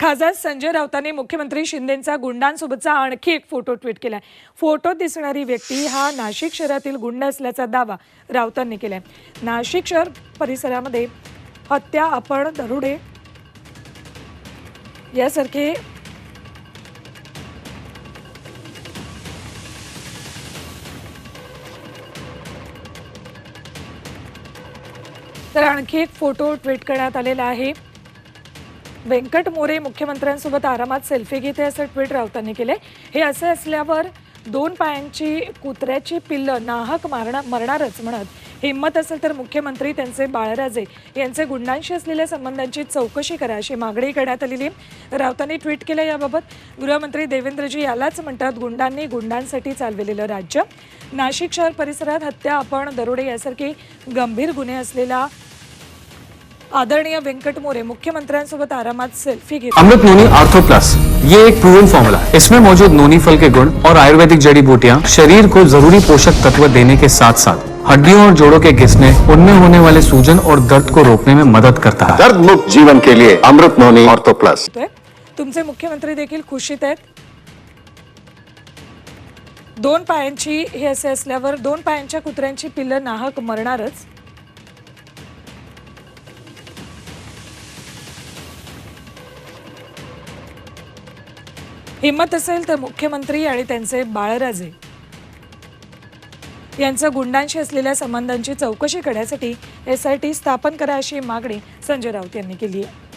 खासदार संजय राऊतांनी मुख्यमंत्री शिंदेंचा गुंडांसोबतचा आणखी एक फोटो ट्विट केलाय. फोटोत दिसणारी व्यक्ती हा नाशिक शहरातील गुंड असल्याचा दावा राऊतांनी केलाय. नाशिक शहर परिसरामध्ये हत्या आपण दरोडे यासारखे तर आणखी एक फोटो ट्विट करण्यात आलेला आहे. व्यंकट मोरे मुख्यमंत्र्यांसोबत आरामात सेल्फी घेते असं ट्विट राऊतांनी केले हे असे असल्यावर दोन पायांची कुत्र्याची पिल्लं नाहक मारणार मरणारच म्हणत. हिंमत असेल तर मुख्यमंत्री त्यांचे बाळराजे यांचे गुंडांशी असलेल्या संबंधांची चौकशी करा अशी मागणी करण्यात आलेली राऊतांनी ट्विट केलं याबाबत. गृहमंत्री देवेंद्रजी यालाच म्हणतात गुंडांनी गुंडांसाठी चालविलेलं राज्य. नाशिक शहर परिसरात हत्या आपण दरोडे यासारखे गंभीर गुन्हे असलेला आदरणीय व्यंकट मोरे मुख्यमंत्र्यांसोबत आरामात सेल्फी घेत अमृत नोनी आर्थो प्लस ये एक प्रूवन फॉर्मूला है। इसमें मौजूद नोनी फल के गुण और आयुर्वेदिक जड़ी बूटियाँ शरीर को जरूरी पोषक तत्व देने के साथ साथ हड्डियों और जोड़ों के घिसने उनमें होने वाले सूजन और दर्द को रोकने में मदद करता है। दर्द मुक्त जीवन के लिए अमृत नोनी ऑर्थो प्लस तुमचे मुख्यमंत्री देखील खुशीत आहेत दोन पायांची हे असे असल्यावर दोन पायांच्या कुत्र्यांची पिल्लं नाहक मरणारच. हिंमत असेल तर मुख्यमंत्री आणि त्यांचे बाळराजे यांचं गुंडांशी असलेल्या संबंधांची चौकशी करण्यासाठी एस आय टी स्थापन करा अशी मागणी संजय राऊत यांनी केली आहे.